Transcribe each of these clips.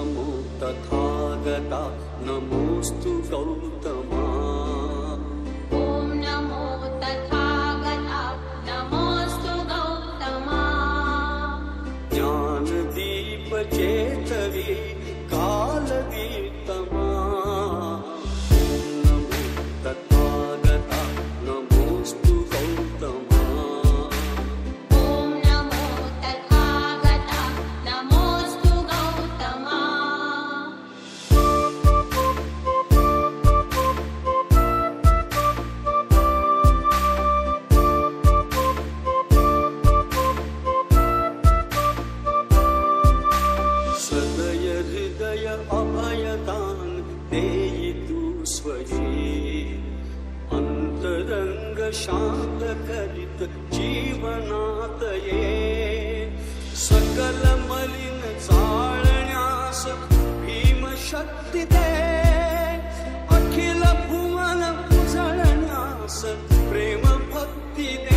नमो तथागता नमोऽस्तु गौतमा। ॐ नमो तथागता नमोऽस्तु गौतमा। ज्ञानदीप दान देई तू स्वजी अंतरंग शांत करीत जीवनात ये। सकल मलिन चाळण्यास भीम शक्ती दे। अखिल भुवन उजळण्यास प्रेम भक्ती दे।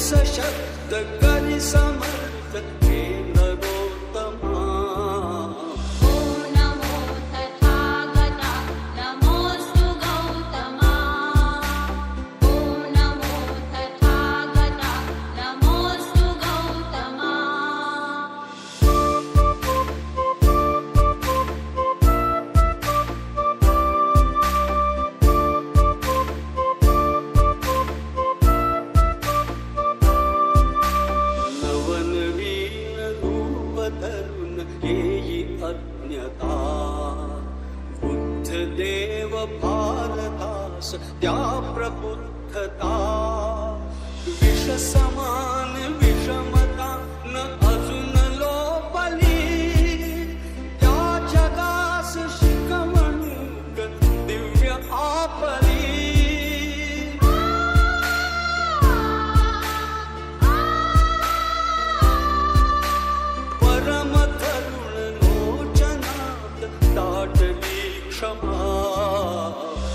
सशक्त करी समर्थ हे अज्ञता बुद्ध देव भारतास त्या प्रबुद्धता। विष Atemlik Schamar.